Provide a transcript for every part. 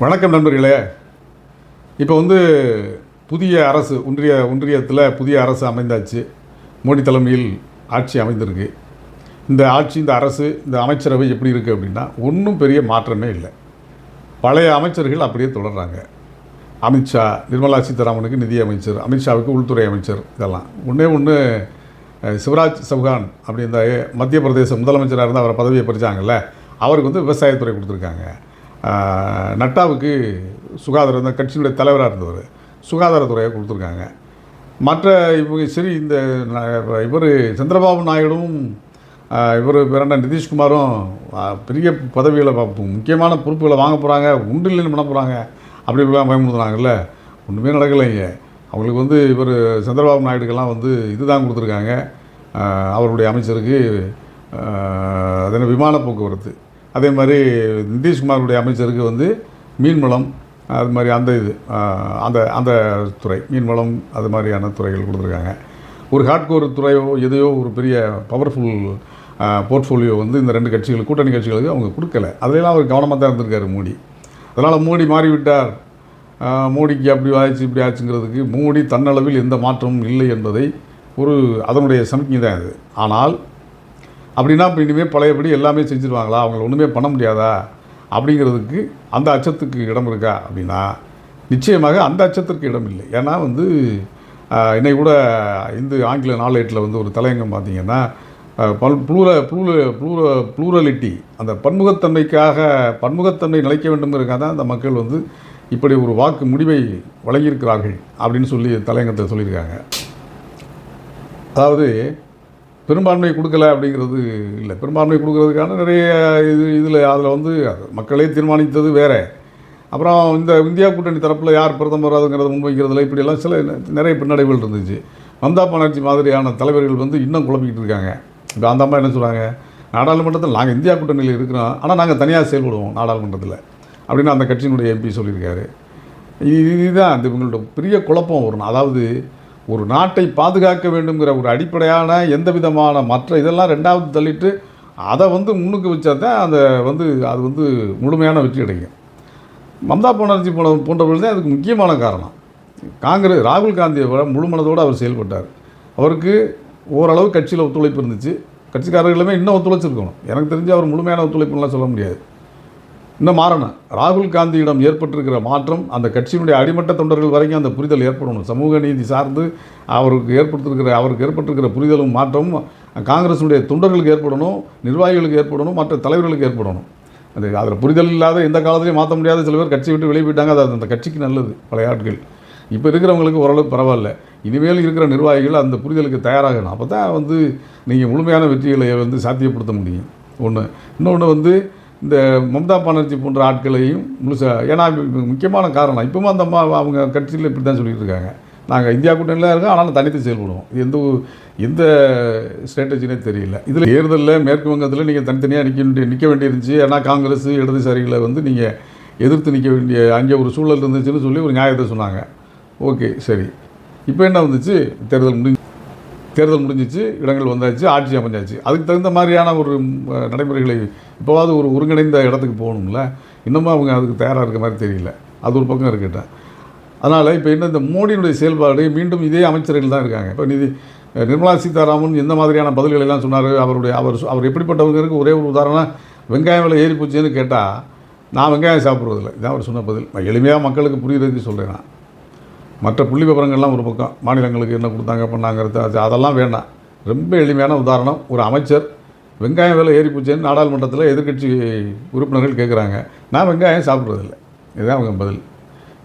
வணக்கம் நண்பர்களே. இப்போ வந்து புதிய அரசு ஒன்றிய ஒன்றியத்தில் புதிய அரசு அமைந்தாச்சு. மோடி தலைமையில் ஆட்சி அமைந்திருக்கு. இந்த ஆட்சி இந்த அரசு இந்த அமைச்சரவை எப்படி இருக்குது அப்படின்னா ஒன்றும் பெரிய மாற்றமே இல்லை. பழைய அமைச்சர்கள் அப்படியே தொடர்றாங்க. அமித்ஷா நிர்மலா சீதாராமனுக்கு நிதி அமைச்சர் அமித்ஷாவுக்கு உள்துறை அமைச்சர் இதெல்லாம். ஒன்றே ஒன்று சிவராஜ் சவுகான் அப்படி இந்த மத்திய பிரதேச முதலமைச்சராக இருந்து அவரை பதவியை பறிச்சாங்கல்ல. அவருக்கு வந்து விவசாயத்துறை கொடுத்துருக்காங்க. நட்டாவுக்கு சுகாதார இந்த கட்சியினுடைய தலைவராக இருந்தவர். சுகாதாரத்துறையை கொடுத்துருக்காங்க. மற்ற இவங்க சரி இந்த இவர் சந்திரபாபு நாயுடும் இவர் பிறண்ட நிதிஷ்குமாரும் பெரிய பதவிகளை முக்கியமான பொறுப்புகளை வாங்க போகிறாங்க உண்டு இல்லைன்னு பண்ண போகிறாங்க அப்படி இப்படிலாம் பயமுறுத்துனாங்கல்ல ஒன்றுமே நடக்கலைங்க அவங்களுக்கு வந்து இவர் சந்திரபாபு நாயுடுக்கெல்லாம் வந்து இதுதான் கொடுத்துருக்காங்க. அவருடைய அமைச்சருக்கு அஹ், அது என்ன விமான போக்குவரத்து. அதே மாதிரி நிதிஷ்குமாருடைய அமைச்சருக்கு வந்து மீன்வளம் அது மாதிரி அந்த இது அந்த அந்த துறை மீன்வளம் அது மாதிரியான துறைகள் கொடுத்துருக்காங்க. ஒரு ஹார்ட்கோர் துறையோ எதையோ ஒரு பெரிய பவர்ஃபுல் போர்ட்ஃபோலியோ வந்து இந்த ரெண்டு கட்சிகள் கூட்டணி கட்சிகளுக்கு அவங்க கொடுக்கல. அதிலெல்லாம் அவர் கவனமாக தான் இருந்திருக்காரு மோடி. அதனால் மோடி மாறிவிட்டார். மோடிக்கு அப்படி ஆச்சு இப்படி ஆச்சுங்கிறதுக்கு மோடி தன்னளவில் எந்த மாற்றமும் இல்லை என்பதை ஒரு அதனுடைய சமிக்கை தான் இது. ஆனால் அப்படின்னா இப்போ இனிமேல் பழையபடி எல்லாமே செஞ்சுருவாங்களா? அவங்கள ஒன்றுமே பண்ண முடியாதா? அப்படிங்கிறதுக்கு அந்த அச்சத்துக்கு இடம் இருக்கா அப்படின்னா நிச்சயமாக அந்த அச்சத்திற்கு இடம் இல்லை. ஏன்னா வந்து ஆஹ், இன்னைக்கு கூட இந்து ஆங்கில நாளேட்டில் வந்து ஒரு தலையங்கம் பார்த்தீங்கன்னா பல் ப்ளூர ப்ளூர ப்ளூர ப்ளூரலிட்டி அந்த பன்முகத்தன்மைக்காக பன்முகத்தன்மை நிலைக்க வேண்டும்ங்கிறதுக்காக தான் அந்த மக்கள் வந்து இப்படி ஒரு வாக்கு முடிவை வழங்கியிருக்கிறார்கள் அப்படின்னு சொல்லி தலையங்கத்தில் சொல்லியிருக்காங்க. அதாவது பெரும்பான்மை கொடுக்கல அப்படிங்கிறது இல்லை. பெரும்பான்மை கொடுக்கறதுக்கான நிறைய இது இதில் அதில் வந்து மக்களே தீர்மானித்தது வேறு. அப்புறம் இந்த இந்தியா கூட்டணி தரப்பில் யார் பிரதமர் அதுங்கிறத முன்வைக்கிறதுல இப்படியெல்லாம் சில நிறைய பின்னடைவுகள் இருந்துச்சு. மம்தா பானர்ஜி மாதிரியான தலைவர்கள் வந்து இன்னும் குழப்பிக்கிட்டு இருக்காங்க. இப்போ அந்த அம்மா என்ன சொல்கிறாங்க நாடாளுமன்றத்தில் நாங்கள் இந்தியா கூட்டணியில் இருக்கிறோம். ஆனால் நாங்கள் தனியாக செயல்படுவோம் நாடாளுமன்றத்தில் அப்படின்னு அந்த கட்சியினுடைய எம்பி சொல்லியிருக்காரு. இது இதுதான். இந்த இவங்களோட பெரிய குழப்பம் வரும் அதாவது ஒரு நாட்டை பாதுகாக்க வேண்டுங்கிற ஒரு அடிப்படையான எந்த விதமான மற்ற இதெல்லாம் ரெண்டாவது தள்ளிட்டு அதை வந்து முன்னுக்கு வச்சா தான் அந்த வந்து அது வந்து முழுமையான வெற்றி கிடைக்கும் மம்தா பானர்ஜி போன போன்றவர்கள் தான் அதுக்கு முக்கியமான காரணம். காங்கிரஸ் ராகுல் காந்தியை விட முழு மனதோடு அவர் செயல்பட்டார். அவருக்கு ஓரளவு கட்சியில் ஒத்துழைப்பு இருந்துச்சு. கட்சிக்காரர்களுமே இன்னும் ஒத்துழைச்சிருக்கணும். எனக்கு தெரிஞ்சு அவர் முழுமையான ஒத்துழைப்புலாம் சொல்ல முடியாது. இன்னும் மாறணும் ராகுல் காந்தியிடம் ஏற்பட்டிருக்கிற மாற்றம் அந்த கட்சியினுடைய அடிமட்ட தொண்டர்கள் வரைக்கும் அந்த புரிதல் ஏற்படணும். சமூக நீதி சார்ந்து அவருக்கு ஏற்படுத்திருக்கிற அவருக்கு ஏற்பட்டிருக்கிற புரிதலும் மாற்றமும் காங்கிரஸுடைய தொண்டர்களுக்கு ஏற்படணும் நிர்வாகிகளுக்கு ஏற்படணும் மற்ற தலைவர்களுக்கு ஏற்படணும். அது அதில் புரிதல் இல்லாத எந்த காலத்துலையும் மாற்ற முடியாத சில பேர் கட்சி விட்டு வெளியே போயிட்டாங்க அது அந்த கட்சிக்கு நல்லது பழைய ஆட்கள். இப்போ இருக்கிறவங்களுக்கு ஓரளவு பரவாயில்ல. இனிமேல் இருக்கிற நிர்வாகிகள் அந்த புரிதலுக்கு தயாராகணும். அப்போ தான் வந்து நீங்கள் முழுமையான வெற்றிகளை வந்து சாத்தியப்படுத்த முடியும். ஒன்று இன்னொன்று வந்து இந்த மம்தா பானர்ஜி போன்ற ஆட்களையும் முழுசாக ஏன்னா முக்கியமான காரணம். இப்பவும் அந்த அம்மா அவங்க கட்சியில் இப்படி தான் சொல்லிட்டு இருக்காங்க. நாங்கள் இந்தியா கூட்டணியில் இருக்கோம் ஆனாலும் தனித்து செயல்படுவோம். இது எந்த எந்த ஸ்ட்ராட்டஜினே தெரியல. இதில் தேர்தலில் மேற்கு வங்கத்தில் நீங்கள் தனித்தனியாக நிற்க வேண்டிய நிற்க வேண்டியிருந்துச்சு. ஏன்னா காங்கிரஸ் இடதுசாரிகளை வந்து நீங்கள் எதிர்த்து நிற்க வேண்டிய அங்கே ஒரு சூழல் இருந்துச்சுன்னு சொல்லி ஒரு நியாயத்தை சொன்னாங்க. ஓகே சரி. இப்போ என்ன வந்துச்சு? தேர்தல் முடிஞ்சு தேர்தல் முடிஞ்சிச்சு இடங்கள் வந்தாச்சு ஆட்சி அமைஞ்சாச்சு. அதுக்கு தகுந்த மாதிரியான ஒரு நடைமுறைகளை இப்போவாவது ஒரு ஒருங்கிணைந்த இடத்துக்கு போகணும்ல. இன்னமும் அவங்க அதுக்கு தயாராக இருக்க மாதிரி தெரியல. அது ஒரு பக்கம் இருக்கட்டும். அதனால் இப்போ என்ன இந்த மோடியினுடைய செயல்பாடு மீண்டும் இதே அமைச்சர்கள் தான் இருக்காங்க. இப்போ நிதி நிர்மலா சீதாராமன் எந்த மாதிரியான பதில்கள் எல்லாம் சொன்னார் அவருடைய அவர் அவர் எப்படிப்பட்டவங்களுக்கு ஒரே ஒரு உதாரணம் வெங்காயம் விலை ஏறி போச்சுன்னு கேட்டால் நான் வெங்காயம் சாப்பிட்றதில்ல. இதான் அவர் சொன்ன பதில். நான் எளிமையாக மக்களுக்கு புரியுறதுக்கு சொல்கிறேன் நான். மற்ற புள்ளி விவரங்கள்லாம் ஒரு பக்கம். மாநிலங்களுக்கு என்ன கொடுத்தாங்க பண்ணாங்கிறது அது அதெல்லாம் வேண்டாம். ரொம்ப எளிமையான உதாரணம். ஒரு அமைச்சர் வெங்காயம் விலை ஏறி போச்சேன்னு நாடாளுமன்றத்தில் எதிர்க்கட்சி உறுப்பினர்கள் கேட்குறாங்க நான் வெங்காயம் சாப்பிட்றதில்ல. இதுதான் அவங்க பதில்.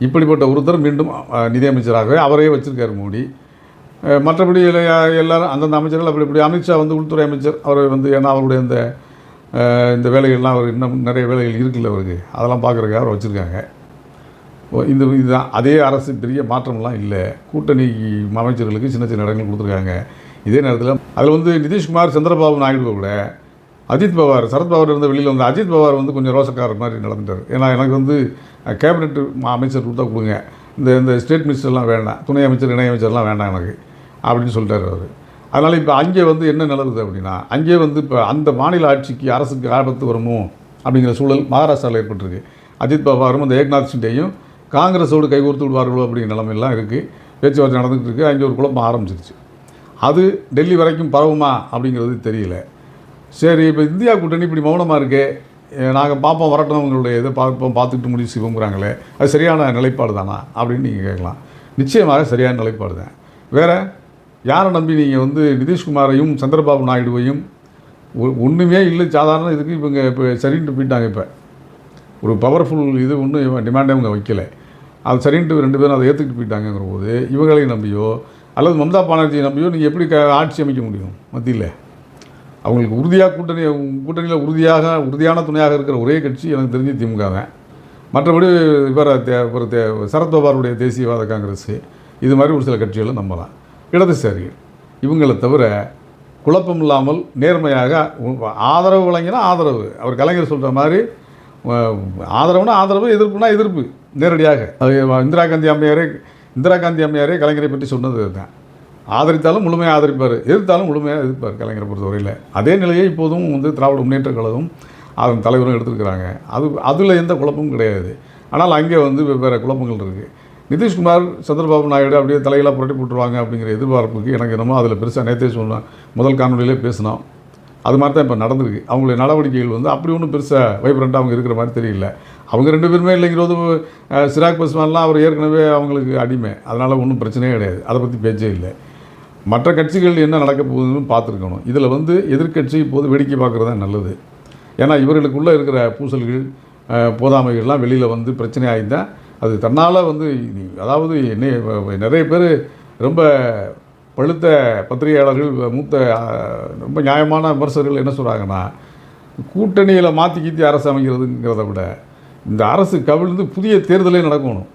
இப்படிப்பட்ட ஒருத்தர் மீண்டும் நிதியமைச்சராகவே அவரையே வச்சுருக்காரு மோடி. மற்றபடி எல்லாரும் அந்தந்த அமைச்சர்கள் அப்படி இப்படி. அமித்ஷா வந்து உள்துறை அமைச்சர். அவர் வந்து ஏன்னா அவருடைய இந்த இந்த வேலைகள்லாம் அவர் இன்னும் நிறைய வேலைகள் இருக்குல்ல அவருக்கு. அதெல்லாம் பார்க்குறதுக்காக அவர் வச்சுருக்காங்க. இந்த இதுதான் அதே அரசு பெரிய மாற்றம்லாம் இல்லை. கூட்டணி அமைச்சர்களுக்கு சின்ன சின்ன இடங்கள் கொடுத்துருக்காங்க. இதே நேரத்தில் அதில் வந்து நிதிஷ்குமார் சந்திரபாபு நாயுடு கூட அஜித் பவார் சரத்பவார் இருந்த வெளியில் வந்து அஜித் பவார் வந்து கொஞ்சம் ரோசக்காரர் மாதிரி நடந்துட்டார். ஏன்னா எனக்கு வந்து கேபினெட் அமைச்சர் கொடுத்தா கொடுங்க. இந்த இந்த ஸ்டேட் மினிஸ்டர்லாம் வேண்டாம். துணை அமைச்சர் இணை அமைச்சர்லாம் வேண்டாம் எனக்கு அப்படின்னு சொல்லிட்டார் அவர். அதனால் இப்போ அங்கே வந்து என்ன நிலவுது அப்படின்னா அங்கே வந்து இப்போ அந்த மாநில ஆட்சிக்கு அரசுக்கு ஆபத்து வருமோ அப்படிங்கிற சூழல் மகாராஷ்டிராவில் ஏற்பட்டிருக்கு. அஜித் பவாரும் அந்த ஏக்நாத் சிண்டேயும் காங்கிரஸோடு கைகோர்த்து விடுவார்களோ அப்படிங்கிற நிலைமையெல்லாம் இருக்குது பேச்சுவார்த்தை நடந்துகிட்டு இருக்குது அங்கே ஒரு குழப்பம் ஆரம்பிச்சிருச்சு. அது டெல்லி வரைக்கும் பரவுமா அப்படிங்கிறது தெரியல. சரி இப்போ இந்தியா கூட்டணி இப்படி மௌனமாக இருக்கே. நாங்கள் பார்ப்போம் வரட்டும் அவங்களுடைய இதை பார்ப்போம் பார்த்துக்கிட்டு முடிவு செய்வோங்கிறாங்களே. அது சரியான நிலைப்பாடு தானா அப்படின்னு நீங்கள் கேட்கலாம். நிச்சயமாக சரியான நிலைப்பாடு தான். வேறு யாரை நம்பி நீங்கள் வந்து நிதிஷ்குமாரையும் சந்திரபாபு நாயுடுவையும் ஒன்றுமே இல்லை சாதாரண இதுக்கு இவங்க இப்போ சரின்ட்டு போயிட்டாங்க இப்போ. ஒரு பவர்ஃபுல் இது ஒன்றும் டிமாண்டே அவங்க வைக்கல. அது சரின்ட்டு ரெண்டு பேரும் அதை ஏற்றுக்கிட்டு போயிட்டாங்கிற போது இவங்களை நம்பியோ அல்லது மம்தா பானர்ஜியை நம்பியோ நீங்கள் எப்படி க ஆட்சி அமைக்க முடியும் மத்தியில்? அவங்களுக்கு உறுதியாக கூட்டணி கூட்டணியில் உறுதியாக உறுதியான துணையாக இருக்கிற ஒரே கட்சி எனக்கு தெரிஞ்சு திமுக தான் மற்றபடி இவரை தே இவர் தே சரத்பவாருடைய தேசியவாத காங்கிரஸ் இது மாதிரி ஒரு சில கட்சிகளும் நம்பலாம் இடதுசாரிகள் இவங்களை தவிர குழப்பம் இல்லாமல் நேர்மையாக ஆதரவு வழங்கினா ஆதரவு. அவர் கலைஞர் சொல்கிற மாதிரி ஆதரவுனா ஆதரவு எதிர்ப்புனா எதிர்ப்பு. நேரடியாக. அது இந்திரா காந்தி அம்மையாரே இந்திரா காந்தி அம்மையாரே கலைஞரை பற்றி சொன்னது தான் ஆதரித்தாலும் முழுமையாக ஆதரிப்பார். எதிர்த்தாலும் முழுமையாக எதிர்ப்பார் கலைஞரை பொறுத்தவரையில். அதே நிலையை இப்போதும் வந்து திராவிட முன்னேற்ற கழகம் அதன் தலைவரும் எடுத்திருக்கிறாங்க. அது அதில் எந்த குழப்பமும் கிடையாது. ஆனால் அங்கே வந்து வெவ்வேறு குழப்பங்கள் இருக்குது நிதிஷ்குமார் சந்திரபாபு நாயுடு அப்படியே தலையெல்லாம் புரட்டி போட்டுருவாங்க அப்படிங்கிற எதிர்பார்ப்புக்கு எனக்கு என்னமோ அதில் பெருசாக நேற்றே சொன்னேன் முதல் காணொலியிலே பேசினோம். அது மாதிரி தான் இப்போ நடந்திருக்கு. அவங்களுடைய நடவடிக்கைகள் வந்து அப்படி ஒன்றும் பெருசாக வைப்ரண்ட்டாக அவங்க இருக்கிற மாதிரி தெரியல. அவங்க ரெண்டு பேருமே இல்லைங்கிறது சிராக் பஸ்வான்லாம் அவர் ஏற்கனவே அவங்களுக்கு அடிமை. அதனால் ஒன்றும் பிரச்சனையே கிடையாது. அதை பற்றி பேச்சே இல்லை. மற்ற கட்சிகள் என்ன நடக்க போகுதுன்னு பார்த்துருக்கணும். இதில் வந்து எதிர்க்கட்சி இப்போது வேடிக்கை பார்க்குறது தான் நல்லது. ஏன்னா இவர்களுக்குள்ளே இருக்கிற பூசல்கள் போதாமைகள்லாம் வெளியில் வந்து பிரச்சனை ஆகிதான் அது தன்னால் வந்து அதாவது என்ன நிறைய பேர் ரொம்ப பழுத்த பத்திரிகையாளர்கள் மூத்த ரொம்ப நியாயமான விமர்சகர்கள் என்ன சொல்கிறாங்கன்னா கூட்டணியில் மாற்றி கீத்தி அரசு அமைக்கிறதுங்கிறத விட இந்த அரசு கவிழ்ந்து புதிய தேர்தலே நடக்கணும்.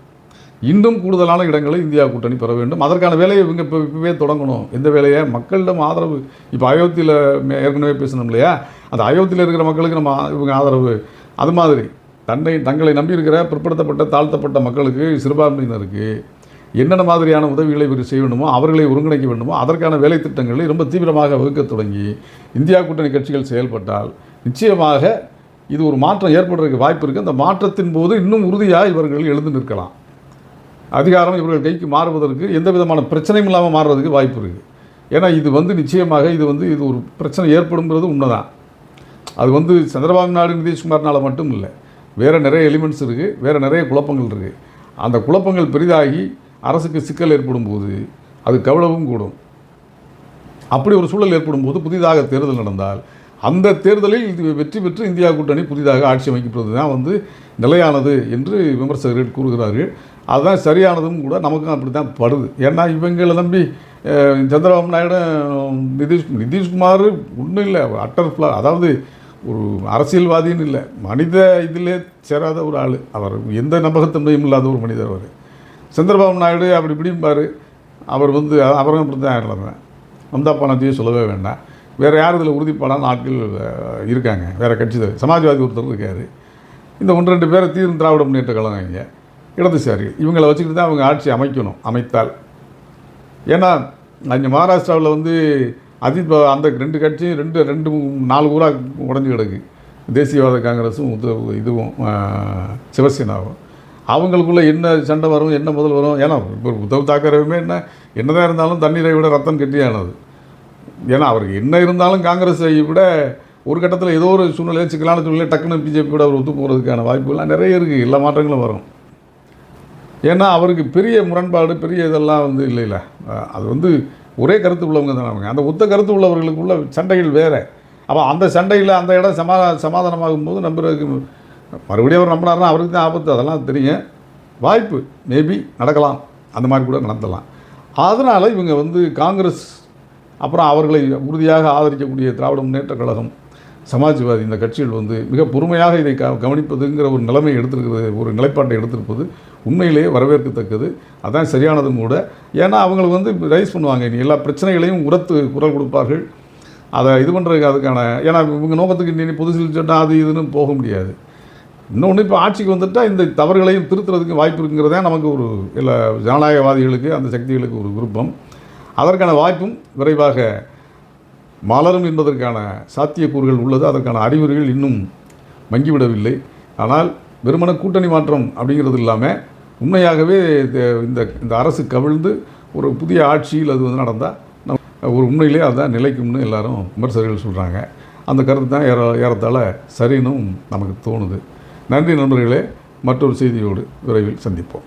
இன்னும் கூடுதலான இடங்களை இந்தியா கூட்டணி பெற வேண்டும். அதற்கான வேலையை இவங்க இப்போ இப்போவே தொடங்கணும். எந்த வேலையை? மக்களிடம் ஆதரவு. இப்போ அயோத்தியில் மே- ஏற்கனவே பேசணும் இல்லையா? அந்த அயோத்தியில் இருக்கிற மக்களுக்கு நம்ம இவங்க ஆதரவு. அது மாதிரி தன்னை தங்களை நம்பியிருக்கிற பிற்படுத்தப்பட்ட தாழ்த்தப்பட்ட மக்களுக்கு சிறுபான்மையினருக்கு என்னென்ன மாதிரியான உதவிகளை இவர் செய்ய வேண்டுமோ அவர்களை ஒருங்கிணைக்க வேண்டுமோ அதற்கான வேலை திட்டங்களை ரொம்ப தீவிரமாக வகுக்கத் தொடங்கி இந்தியா கூட்டணி கட்சிகள் செயல்பட்டால் நிச்சயமாக இது ஒரு மாற்றம் ஏற்படுறதுக்கு வாய்ப்பு இருக்குது அந்த மாற்றத்தின் போது இன்னும் உறுதியாக இவர்கள் எழுந்து நிற்கலாம். அதிகாரம் இவர்கள் கைக்கு மாறுவதற்கு எந்த விதமான பிரச்சனையும் இல்லாமல் மாறுறதுக்கு வாய்ப்பு இருக்குது ஏன்னா இது வந்து நிச்சயமாக இது வந்து இது ஒரு பிரச்சனை ஏற்படுங்கிறது உண்மைதான். அது வந்து சந்திரபாபு நாயுடு நிதிஷ்குமார்னால மட்டும் இல்லை. வேறு நிறைய எலிமெண்ட்ஸ் இருக்குது வேறு நிறைய குழப்பங்கள் இருக்குது அந்த குழப்பங்கள் பெரிதாகி அரசுக்கு சிக்கல் ஏற்படும் போது அது கவலவும் கூடும். அப்படி ஒரு சூழல் ஏற்படும் போது புதிதாக தேர்தல் நடந்தால் அந்த தேர்தலில் இது வெற்றி பெற்று இந்தியா கூட்டணி புதிதாக ஆட்சி அமைக்கப்படுவது தான் வந்து நிலையானது என்று விமர்சகர்கள் கூறுகிறார்கள். அதுதான் சரியானதும் கூட நமக்கும் அப்படி தான் படுது. ஏன்னா இவங்களை நம்பி சந்திரபாபு நாயுடு நிதிஷ் நிதிஷ்குமார் ஒன்றும் இல்லை. அட்டர் அதாவது ஒரு அரசியல்வாதின்னு இல்லை. மனித இதிலே சேராத ஒரு ஆள். அவர் எந்த நம்பகத்தன்மையும் இல்லாத ஒரு மனிதர் அவர். சந்திரபாபு நாயுடு அப்படி இப்படிம்பார். அவர் வந்து அவரும் அப்படி தான் நிலைமை மம்தா பானர்ஜியை சொல்லவே வேண்டாம். வேறு யார் இதில் உறுதிப்பாடான ஆட்கள் இருக்காங்க. வேறு கட்சி தலைவர். சமாஜ்வாதி ஒருத்தர் இருக்கார். இந்த ஒன்று ரெண்டு பேரை தீர்ந்து திராவிட முன்னேற்ற கழகம் இங்கே இடதுசாரிகள் இவங்களை வச்சுக்கிட்டு தான் அவங்க ஆட்சி அமைக்கணும் அமைத்தால். ஏன்னா அங்கே மகாராஷ்டிராவில் வந்து அஜித் அந்த ரெண்டு கட்சியும் ரெண்டு ரெண்டு நாலு ஊராக உடஞ்சி கிடக்கு. தேசியவாத காங்கிரஸும் இதுவும் சிவசேனாவும். அவங்களுக்குள்ளே என்ன சண்டை வரும் என்ன முதல் வரும்? ஏன்னா இப்போ உத்தவ் தாக்கரவுமே என்ன என்னதான் இருந்தாலும் தண்ணீரை விட ரத்தம் கெட்டியானது. ஏன்னா அவருக்கு என்ன இருந்தாலும் காங்கிரஸை விட ஒரு கட்டத்தில் ஏதோ ஒரு சூழ்நிலையை சிக்கலான சூழ்நிலை டக்குன்னு பிஜேபியோட அவர் ஒத்து போகிறதுக்கான வாய்ப்புகள்லாம் நிறைய இருக்குது எல்லா மாற்றங்களும் வரும். ஏன்னா அவருக்கு பெரிய முரண்பாடு பெரிய இதெல்லாம் வந்து இல்லைல்ல அது வந்து ஒரே கருத்து உள்ளவங்க தானே அவங்க. அந்த ஒத்த கருத்து உள்ளவர்களுக்குள்ள சண்டைகள் வேறு. அப்போ அந்த சண்டையில் அந்த இடம் சமா சமாதானமாகும் போது நம்புறதுக்கு மறுபடியும் அவர் நம்பினார்னா அவருக்கு தான் ஆபத்து. அதெல்லாம் தெரியும். வாய்ப்பு. மேபி நடக்கலாம். அந்த மாதிரி கூட நடத்தலாம். அதனால் இவங்க வந்து காங்கிரஸ் அப்புறம் அவர்களை உறுதியாக ஆதரிக்கக்கூடிய திராவிட முன்னேற்ற கழகம் சமாஜ்வாதி இந்த கட்சிகள் வந்து மிக பொறுமையாக இதை க கவனிப்பதுங்கிற ஒரு நிலைமை எடுத்திருக்கிறது ஒரு நிலைப்பாட்டை எடுத்திருப்பது உண்மையிலேயே வரவேற்கத்தக்கது. அதான் சரியானதும் கூட. ஏன்னா அவங்களுக்கு வந்து ரைஸ் பண்ணுவாங்க. இனி எல்லா பிரச்சனைகளையும் உரத்து குரல் கொடுப்பார்கள். அதை இது பண்ணுறதுக்கு அதுக்கான ஏன்னா இவங்க நோக்கத்துக்கு இனி பொது சொன்னால் அது இதுன்னு போக முடியாது. இன்னொன்று இப்போ ஆட்சிக்கு வந்துட்டால் இந்த தவறுகளையும் திருத்துறதுக்கு வாய்ப்பு இருக்குங்கிறதே நமக்கு ஒரு எல்லா ஜனநாயகவாதிகளுக்கு அந்த சக்திகளுக்கு ஒரு விருப்பம். அதற்கான வாய்ப்பும் விரைவாக மலரும் என்பதற்கான சாத்தியக்கூறுகள் உள்ளது. அதற்கான அறிகுறிகள் இன்னும் மங்கிவிடவில்லை. ஆனால் வெறுமன கூட்டணி மாற்றம் அப்படிங்கிறது இல்லாமல் உண்மையாகவே இந்த இந்த அரசு கவிழ்ந்து ஒரு புதிய ஆட்சியில் அது வந்து நடந்தால் நம் ஒரு உண்மையிலே அதுதான் நிலைக்கும்னு எல்லாரும் விமர்சகர்கள் சொல்கிறாங்க அந்த கருத்து தான் ஏற ஏறத்தாழ சரின்னும் நமக்கு தோணுது. நன்றி நண்பர்களே. மற்றொரு செய்தியோடு விரைவில் சந்திப்போம்.